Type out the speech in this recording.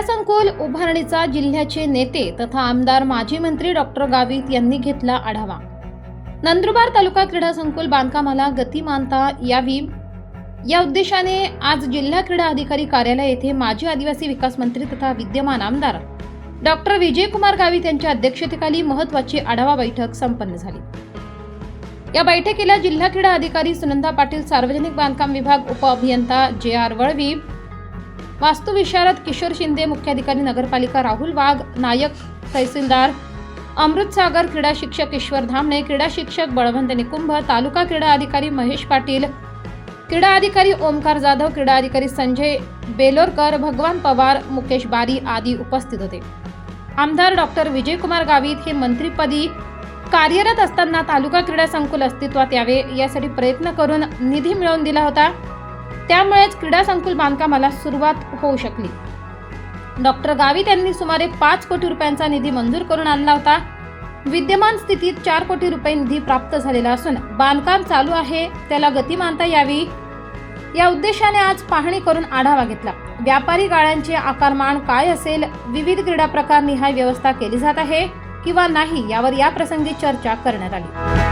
संकुल उभारणीचा जिल्ह्याचे नेते तथा आमदार माजी मंत्री डॉक्टर गावित यांनी घेतला आढावा. नंदुरबार तालुका क्रीडा संकुल बांधकामाला गतिमानता यावी. या उद्देशाने आज जिल्हा क्रीडा अधिकारी कार्यालय येथे माजी आदिवासी विकास मंत्री तथा विद्यमान आमदार डॉक्टर विजयकुमार गावित यांच्या अध्यक्षतेखाली महत्वाची आढावा बैठक संपन्न झाली. या बैठकीला जिल्हा क्रीडा अधिकारी सुनंदा पाटील सार्वजनिक बांधकाम विभाग उपअभियंता जे आर वळवी वास्तुविशारद किशोर शिंदे मुख्याधिकारी नगरपालिका राहुल वाघ नायक तहसीलदार अमृतसागर क्रीडा शिक्षक ईश्वर धामणे क्रीडा शिक्षक बळवंत निकुंभ तालुका क्रीडा अधिकारी महेश पाटील क्रीडा अधिकारी ओमकार जाधव क्रीडा अधिकारी संजय बेलोरकर भगवान पवार मुकेश बारी आदी उपस्थित होते. आमदार डॉक्टर विजयकुमार गावित हे मंत्रीपदी कार्यरत असताना तालुका क्रीडा संकुल अस्तित्वात यावे यासाठी प्रयत्न करून निधी मिळवून दिला होता. त्यामुळेच क्रीडा संकुल बांधकामाला सुरुवात होऊ शकली. डॉक्टर गावित यांनी सुमारे पाच कोटी रुपयांचा निधी मंजूर करून आणला होता. विद्यमान स्थितीत चार कोटी रुपये निधी प्राप्त झालेला असून बांधकाम चालू आहे त्याला गतिमानता यावी. या उद्देशाने आज पाहणी करून आढावा घेतला. व्यापारी गाळ्यांचे आकारमान काय असेल विविध क्रीडा प्रकार निहाय व्यवस्था केली जात आहे किंवा नाही यावर या प्रसंगी चर्चा करण्यात आली.